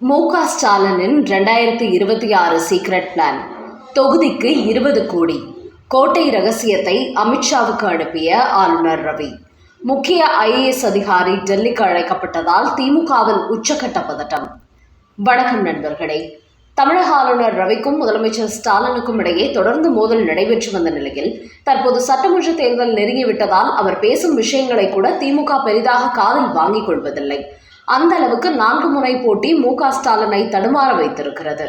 மு க ஸ்டாலினின் ரெண்டாயிரத்தி இருபத்தி ஆறு சீக்ரெட் பிளான் தொகுதிக்கு இருபது கோடி. கோட்டை ரகசியத்தை அமித்ஷாவுக்கு அனுப்பிய ஆளுநர் ரவி. முக்கிய ஐஏஎஸ் அதிகாரி டெல்லிக்கு அழைக்கப்பட்டதால் திமுகவில் உச்சக்கட்ட பதட்டம். வணக்கம் நண்பர்களே. தமிழக ஆளுநர் ரவிக்கும் முதலமைச்சர் ஸ்டாலினுக்கும் இடையே தொடர்ந்து மோதல் நடைபெற்று வந்த நிலையில் தற்போது சட்டமன்ற தேர்தல் நெருங்கிவிட்டதால் அவர் பேசும் விஷயங்களை கூட திமுக பெரிதாக காதில் வாங்கிக் கொள்வதில்லை. அந்த அளவுக்கு நான்கு முறை போட்டி மு க ஸ்டாலினை தடுமாற வைத்திருக்கிறது.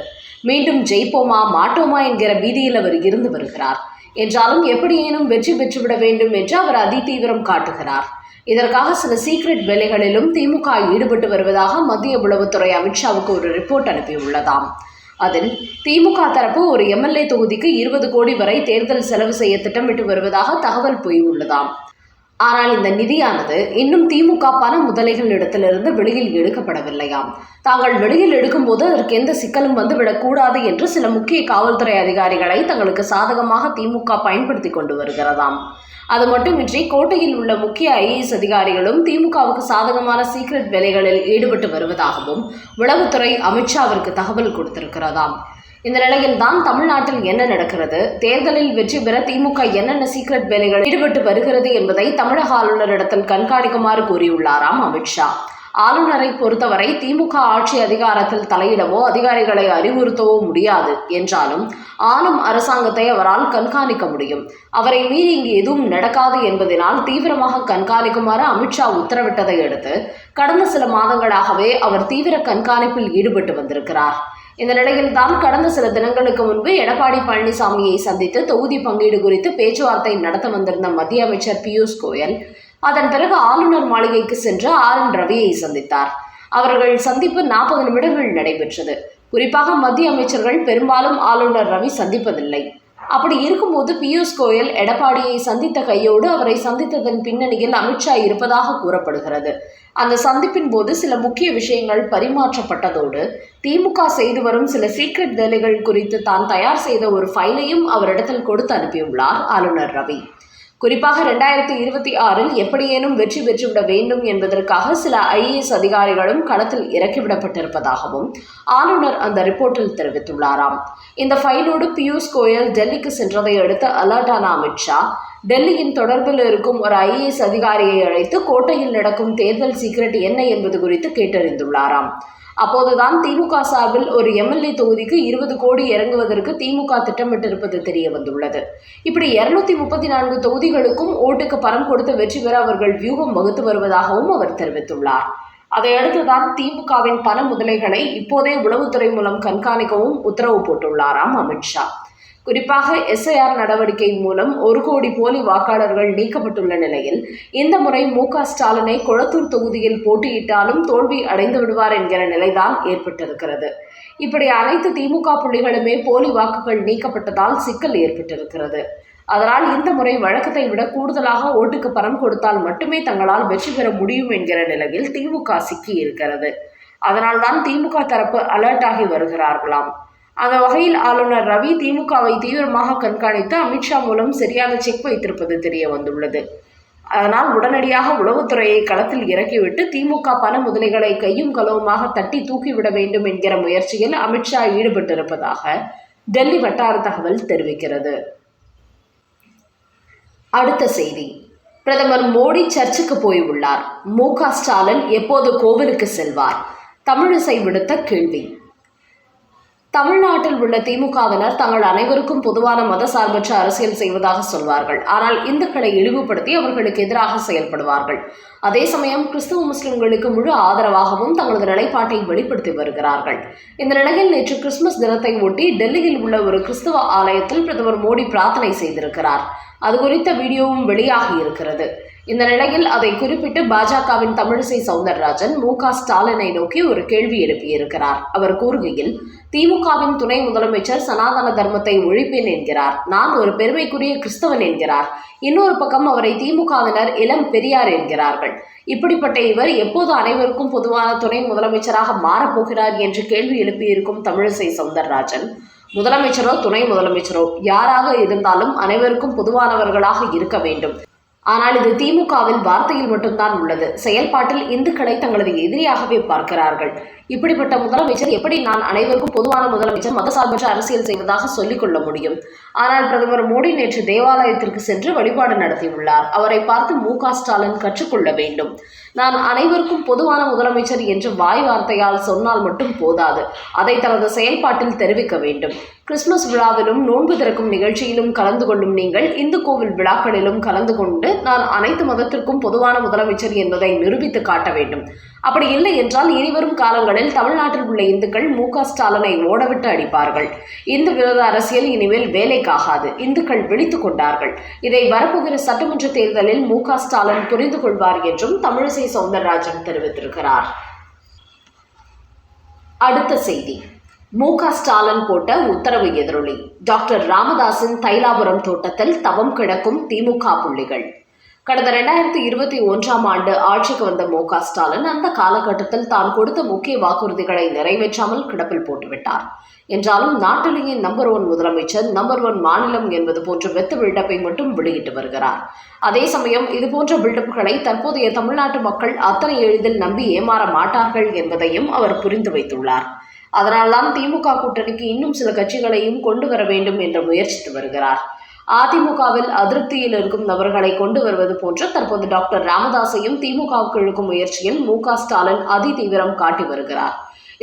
மீண்டும் ஜெயிப்போமா மாட்டோமா என்கிற பீதியில் அவர் இருந்து வருகிறார். என்றாலும் எப்படியேனும் வெற்றி பெற்றுவிட வேண்டும் என்று அவர் அதிதீவிரம் காட்டுகிறார். இதற்காக சில சீக்ரெட் வேலைகளிலும் திமுக ஈடுபட்டு வருவதாக மத்திய உளவுத்துறை அமித்ஷாவுக்கு ஒரு ரிப்போர்ட் அனுப்பியுள்ளதாம். அதில் திமுக தரப்பு ஒரு எம்எல்ஏ தொகுதிக்கு இருபது கோடி வரை தேர்தல் செலவு செய்ய திட்டமிட்டு வருவதாக தகவல் போயுள்ளதாம் ஆனால் இந்த நிதியானது இன்னும் திமுக பண முதலைகளிடத்திலிருந்து வெளியில் எடுக்கப்படவில்லையாம். தாங்கள் வெளியில் எடுக்கும்போது அதற்கு எந்த சிக்கலும் வந்துவிடக்கூடாது என்று சில முக்கிய காவல்துறை அதிகாரிகளை தங்களுக்கு சாதகமாக திமுக பயன்படுத்தி கொண்டு வருகிறதாம். அது மட்டுமின்றி கோட்டையில் உள்ள முக்கிய ஐஏஎஸ் அதிகாரிகளும் திமுகவுக்கு சாதகமான சீக்ரெட் வேலைகளில் ஈடுபட்டு வருவதாகவும் உளவுத்துறை அமித்ஷாவிற்கு தகவல் கொடுத்திருக்கிறதாம். இந்த நிலையில் தான் தமிழ்நாட்டில் என்ன நடக்கிறது? தேர்தலில் வெற்றி பெற திமுக என்னென்ன சீக்ரெட் வேலைகள் ஈடுபட்டு வருகிறது என்பதை தமிழக ஆளுநரிடத்தில் கண்காணிக்குமாறு கூறியுள்ளாராம் அமித்ஷா. ஆளுநரை பொறுத்தவரை திமுக ஆட்சி அதிகாரத்தில் தலையிடவோ அதிகாரிகளை அறிவுறுத்தவோ முடியாது என்றாலும் ஆளும் அரசாங்கத்தை அவரால் கண்காணிக்க முடியும். அவரை மீறி இங்கு எதுவும் நடக்காது என்பதனால் தீவிரமாக கண்காணிக்குமாறு அமித்ஷா உத்தரவிட்டதை அடுத்து கடந்த சில மாதங்களாகவே அவர் தீவிர கண்காணிப்பில் ஈடுபட்டு வந்திருக்கிறார். இந்த நிலையில்தான் கடந்த சில தினங்களுக்கு முன்பு எடப்பாடி பழனிசாமியை சந்தித்து தொகுதி பங்கீடு குறித்து பேச்சுவார்த்தை நடத்த வந்திருந்த மத்திய அமைச்சர் பியூஷ் கோயல் அதன் பிறகு ஆளுநர் மாளிகைக்கு சென்று ஆர் என் ரவியை சந்தித்தார். அவர்கள் சந்திப்பு நாற்பது நிமிடங்கள் நடைபெற்றது. குறிப்பாக மத்திய அமைச்சர்கள் பெரும்பாலும் ஆளுநர் ரவி சந்திப்பதில்லை. அப்படி இருக்கும்போது பியூஷ் கோயல் எடப்பாடியை சந்தித்த கையோடு அவரை சந்தித்ததன் பின்னணியில் அமித்ஷா இருப்பதாக கூறப்படுகிறது. அந்த சந்திப்பின் போது சில முக்கிய விஷயங்கள் பரிமாற்றப்பட்டதோடு திமுக செய்து வரும் சில சீக்ரெட் வேலைகள் குறித்து தான் தயார் செய்த ஒரு ஃபைலையும் அவரிடத்தில் கொடுத்து அனுப்பியுள்ளார் ஆளுநர் ரவி. குறிப்பாக ரெண்டாயிரத்தி இருபத்தி ஆறில் எப்படியேனும் வெற்றி பெற்றுவிட வேண்டும் என்பதற்காக சில ஐஏஎஸ் அதிகாரிகளும் களத்தில் இறக்கிவிடப்பட்டிருப்பதாகவும் ஆளுநர் அந்த ரிப்போர்ட்டில் தெரிவித்துள்ளாராம். இந்த ஃபைலோடு பியூஷ் கோயல் டெல்லிக்கு சென்றதை அடுத்து அலர்ட்டான அமித்ஷா டெல்லியின் தொடர்பில் இருக்கும் ஒரு ஐஏஎஸ் அதிகாரியை அழைத்து கோட்டையில் நடக்கும் தேர்தல் சீக்ரெட் என்ன என்பது குறித்து கேட்டறிந்துள்ளாராம். அப்போதுதான் திமுக சார்பில் ஒரு எம்எல்ஏ தொகுதிக்கு இருபது கோடி இறங்குவதற்கு திமுக திட்டமிட்டிருப்பது தெரிய வந்துள்ளது இப்படி இருநூத்தி முப்பத்தி நான்கு தொகுதிகளுக்கும் ஓட்டுக்கு பணம் கொடுத்து வெற்றி பெற அவர்கள் வியூகம் வகுத்து வருவதாகவும் அவர் தெரிவித்துள்ளார். அதையடுத்துதான் திமுகவின் பண முதலைகளை இப்போதே உளவுத்துறை மூலம் கண்காணிக்கவும் உத்தரவு போட்டுள்ளாராம் அமித்ஷா. குறிப்பாக எஸ்ஐஆர் நடவடிக்கை மூலம் ஒரு கோடி போலி வாக்காளர்கள் நீக்கப்பட்டுள்ள நிலையில் இந்த முறை மு க ஸ்டாலினை கொளத்தூர் தொகுதியில் போட்டியிட்டாலும் தோல்வி அடைந்து விடுவார் என்கிற நிலைதான் ஏற்பட்டிருக்கிறது. இப்படி அனைத்து திமுக புள்ளிகளுமே போலி வாக்குகள் நீக்கப்பட்டதால் சிக்கல் ஏற்பட்டிருக்கிறது. அதனால் இந்த முறை வழக்கத்தை விட கூடுதலாக ஓட்டுக்கு பணம் கொடுத்தால் மட்டுமே தங்களால் வெற்றி பெற முடியும் என்கிற நிலையில் திமுக சிக்கி இருக்கிறது அதனால்தான் திமுக தரப்பு அலர்ட் ஆகி வருகிறார்களாம். அந்த வகையில் ஆளுநர் ரவி திமுகவை தீவிரமாக கண்காணித்து அமித்ஷா மூலம் சரியான செக் வைத்திருப்பது தெரிய வந்துள்ளது. அதனால் உடனடியாக உளவுத்துறையை களத்தில் இறக்கிவிட்டு திமுக பண முதலைகளை கையும் களவுமாக தட்டி தூக்கிவிட வேண்டும் என்கிற முயற்சியில் அமித்ஷா ஈடுபட்டிருப்பதாக டெல்லி வட்டார தகவல் தெரிவிக்கிறது. அடுத்த செய்தி. பிரதமர் மோடி சர்ச்சுக்கு போய் உள்ளார் மு க ஸ்டாலின் எப்போது கோவிலுக்கு செல்வார்? தமிழிசை விடுத்த கேள்வி. தமிழ்நாட்டில் உள்ள திமுகவினர் தங்கள் அனைவருக்கும் பொதுவான மத சார்பற்ற அரசியல் செய்வதாக சொல்வார்கள். ஆனால் இந்துக்களை இழிவுபடுத்தி அவர்களுக்கு எதிராக செயல்படுவார்கள். அதே சமயம் கிறிஸ்துவ முஸ்லிம்களுக்கு முழு ஆதரவாகவும் தங்களது நிலைப்பாட்டை வெளிப்படுத்தி வருகிறார்கள். இந்த நிலையில் நேற்று கிறிஸ்துமஸ் தினத்தை ஒட்டி டெல்லியில் உள்ள ஒரு கிறிஸ்துவ ஆலயத்தில் பிரதமர் மோடி பிரார்த்தனை செய்திருக்கிறார். அது குறித்த வீடியோவும் வெளியாகி இருக்கிறது. இந்த நிலையில் அதை குறிப்பிட்டு பாஜகவின் தமிழிசை சவுந்தரராஜன் மு க ஸ்டாலினை நோக்கி ஒரு கேள்வி எழுப்பியிருக்கிறார். அவர் கூறுகையில் திமுகவின் துணை முதலமைச்சர் சனாதன தர்மத்தை ஒழிப்பேன் என்கிறார். நான் ஒரு பெருமைக்குரிய கிறிஸ்தவன் என்கிறார். இன்னொரு பக்கம் அவரை திமுகவினர் இளம் பெரியார் என்கிறார்கள். இப்படிப்பட்ட இவர் எப்போது அனைவருக்கும் பொதுவான துணை முதலமைச்சராக மாறப்போகிறார் என்று கேள்வி எழுப்பியிருக்கும் தமிழிசை சவுந்தரராஜன் முதலமைச்சரோ துணை முதலமைச்சரோ யாராக இருந்தாலும் அனைவருக்கும் பொதுவானவர்களாக இருக்க வேண்டும். ஆனால் இது திமுகவில் வார்த்தையில் மட்டும்தான் உள்ளது. செயல்பாட்டில் இந்துக்களை தங்களது எதிரியாகவே பார்க்கிறார்கள். இப்படிப்பட்ட முதலமைச்சர் எப்படி நான் அனைவருக்கும் பொதுவான முதலமைச்சர் மதசார்பற்ற அரசியல் செய்வதாக சொல்லிக்கொள்ள முடியும்? ஆனால் பிரதமர் மோடி நேற்று தேவாலயத்திற்கு சென்று வழிபாடு நடத்தியுள்ளார். அவரை பார்த்து மு க ஸ்டாலின் கற்றுக்கொள்ள வேண்டும். நான் அனைவருக்கும் பொதுவான முதலமைச்சர் என்று வாய் வார்த்தையால் சொன்னால் மட்டும் போதாது. அதை தனது செயல்பாட்டில் தெரிவிக்க வேண்டும். கிறிஸ்துமஸ் விழாவிலும் நோன்பு திறக்கும் நிகழ்ச்சியிலும் கலந்து கொள்ளும் நீங்கள் இந்து கோவில் விழாக்களிலும் கலந்து கொண்டு நான் அனைத்து மதத்திற்கும் பொதுவான முதலமைச்சர் என்பதை நிரூபித்து காட்ட வேண்டும். அப்படி இல்லை என்றால் இனிவரும் காலங்களில் தமிழ்நாட்டில் உள்ள இந்துக்கள் மு க ஸ்டாலினை ஓடவிட்டு அடிப்பார்கள். இந்து விரோத அரசியல் இனிமேல் வேலைக்காகாது. இந்துக்கள் விழித்துக் கொண்டார்கள். இதை வரப்போகிற சட்டமன்ற தேர்தலில் மு க ஸ்டாலின் புரிந்து கொள்வார் என்றும் தமிழிசை சவுந்தரராஜன் தெரிவித்திருக்கிறார். அடுத்த செய்தி. மு ஸ்டாலின் போட்ட உத்தரவு எதிரொலி. டாக்டர் ராமதாசின் தைலாபுரம் தோட்டத்தில் தவம் கிடக்கும் திமுக புள்ளிகள். கடந்த ரெண்டாயிரத்தி இருபத்தி ஒன்றாம் ஆண்டு ஆட்சிக்கு வந்த மு க ஸ்டாலின் அந்த காலகட்டத்தில் தான் கொடுத்த முக்கிய வாக்குறுதிகளை நிறைவேற்றாமல் கிடப்பில் போட்டுவிட்டார். என்றாலும் நாட்டிலேயே நம்பர் ஒன் முதலமைச்சர் நம்பர் ஒன் மாநிலம் என்பது போன்ற வெத்து பில்டப்பை மட்டும் வெளியிட்டு வருகிறார். அதே சமயம் இதுபோன்ற பில்டப்புகளை தற்போதைய தமிழ்நாட்டு மக்கள் அத்தனை எளிதில் நம்பி ஏமாற மாட்டார்கள் என்பதையும் அவர் புரிந்து வைத்துள்ளார். அதனால்தான் திமுக கூட்டணிக்கு இன்னும் சில கட்சிகளையும் கொண்டு வர வேண்டும் என்று முயற்சித்து வருகிறார். அதிமுகவில் அதிருப்தியில் இருக்கும் நபர்களை கொண்டு வருவது போன்று தற்போது டாக்டர் ராமதாஸையும் திமுகவுக்கு இழுக்கும் முயற்சியில் மு க ஸ்டாலின் அதி தீவிரம் காட்டி வருகிறார்.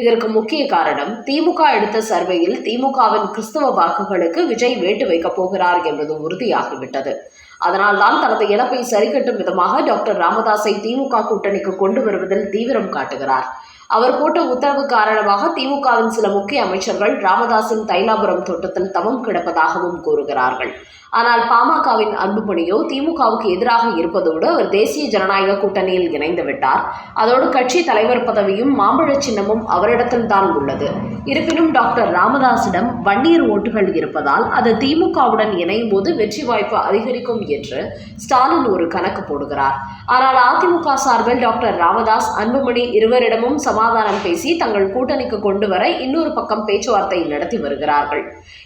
இதற்கு முக்கிய காரணம் திமுக எடுத்த சர்வேயில் திமுகவின் கிறிஸ்தவ வாக்குகளுக்கு விஜய் வேட்டு வைக்கப் போகிறார் என்பது உறுதியாகிவிட்டது. அதனால்தான் தனது இழப்பை சரிகட்டும் விதமாக டாக்டர் ராமதாஸை திமுக கூட்டணிக்கு கொண்டு வருவதில் தீவிரம் காட்டுகிறார். அவர் போட்ட உத்தரவு காரணமாக திமுகவின் சில முக்கிய அமைச்சர்கள் ராமதாசின் தைலாபுரம் தோட்டத்தில் தவம் கிடப்பதாகவும் கூறுகிறார்கள். ஆனால் பாமகவின் அன்புமணியோ திமுகவுக்கு எதிராக இருப்பதோடு அவர் தேசிய ஜனநாயக கூட்டணியில் இணைந்து விட்டார். அதோடு கட்சி தலைவர் பதவியும் மாம்பழச் சின்னமும் அவரிடத்தில் தான் உள்ளது. இருப்பினும் டாக்டர் ராமதாசிடம் வன்னியர் ஓட்டுகள் இருப்பதால் அது திமுகவுடன் இணையும் போது வெற்றி வாய்ப்பு அதிகரிக்கும் என்று ஸ்டாலின் ஒரு கணக்கு போடுகிறார். ஆனால் அதிமுக சார்பில் டாக்டர் ராமதாஸ் அன்புமணி இருவரிடமும் சமாதானம் பேசி தங்கள் கூட்டணிக்கு கொண்டு வர இன்னொரு பக்கம் பேச்சுவார்த்தை நடத்தி வருகிறார்கள்.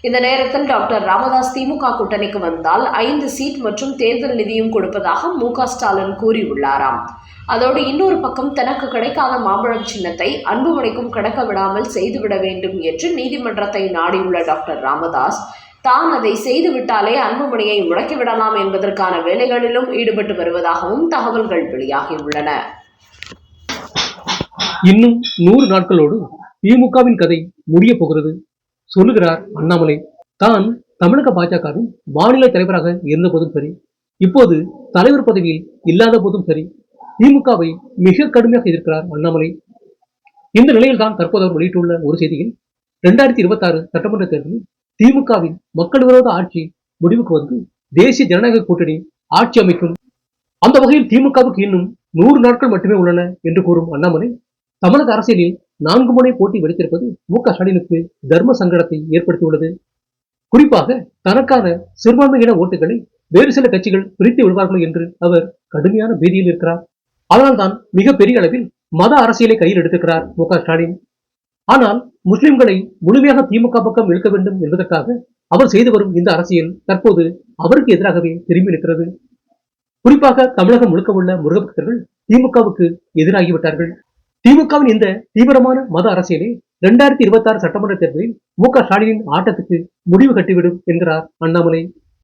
இந்த நேரத்தில் டாக்டர் ராமதாஸ் திமுக கூட்டணிக்கு வந்தால் ஐந்து சீட் மற்றும் தேர்தல் நிதியும் கொடுப்பதாக மு ஸ்டாலின் கூறியுள்ளாராம். அதோடு இன்னொரு பக்கம் தனக்கு கிடைக்காத மாம்பழம் சின்னத்தை அன்புமணிக்கும் கிடக்க விடாமல் செய்துவிட வேண்டும் என்று நீதிமன்றத்தை நாடியுள்ள டாக்டர் ராமதாஸ் தான் அதை செய்துவிட்டாலே அன்புமணியை முடக்கிவிடலாம் என்பதற்கான வேலைகளிலும் ஈடுபட்டு வருவதாகவும் தகவல்கள் வெளியாகியுள்ளன. இன்னும் நூறு நாட்களோடு திமுகவின் கதை முடிய போகிறது. சொல்லுகிறார் அண்ணாமலை. தான் தமிழக பாஜகவின் மாநில தலைவராக இருந்த போதும் சரி இப்போது தலைவர் பதவியில் இல்லாத போதும் சரி திமுகவை மிக கடுமையாக எதிர்க்கிறார் அண்ணாமலை. இந்த நிலையில் தான் தற்போது அவர் வெளியிட்டுள்ள ஒரு செய்தியில் இரண்டாயிரத்தி இருபத்தி ஆறு சட்டமன்ற தேர்தலில் திமுகவின் மக்கள் விரோத ஆட்சி முடிவுக்கு வந்து தேசிய ஜனநாயக கூட்டணி ஆட்சி அமைக்கும். அந்த வகையில் திமுகவுக்கு இன்னும் நூறு நாட்கள் மட்டுமே உள்ளன என்று கூறும் அண்ணாமலை தமிழக அரசியலில் நான்கு முனை போட்டி வெடித்திருப்பது மு க ஸ்டாலினுக்கு தர்ம சங்கடத்தை ஏற்படுத்தியுள்ளது. குறிப்பாக தனக்கான சிறுபான்மையின ஓட்டுகளை வேறு சில கட்சிகள் பிரித்து விடுவார்கள் என்று அவர் கடுமையான பீதியில் இருக்கிறார். அதனால்தான் மிக பெரிய அளவில் மத அரசியலை கையில் எடுத்திருக்கிறார் மு க ஸ்டாலின். ஆனால் முஸ்லிம்களை முழுமையாக திமுக பக்கம் இழுக்க வேண்டும் என்பதற்காக அவர் செய்து வரும் இந்த அரசியல் தற்போது அவருக்கு எதிராகவே திரும்பி இருக்கிறது குறிப்பாக தமிழகம் முழுக்க உள்ள முருகபக்தர்கள் திமுகவுக்கு எதிராகிவிட்டார்கள். திமுகவின் இந்த தீவிரமான மத அரசியலே இரண்டாயிரத்தி இருபத்தி ஆறு சட்டமன்ற தேர்தலில் மு க ஸ்டாலினின் ஆட்டத்துக்கு முடிவு கட்டிவிடும் என்கிறார் அண்ணாமலை.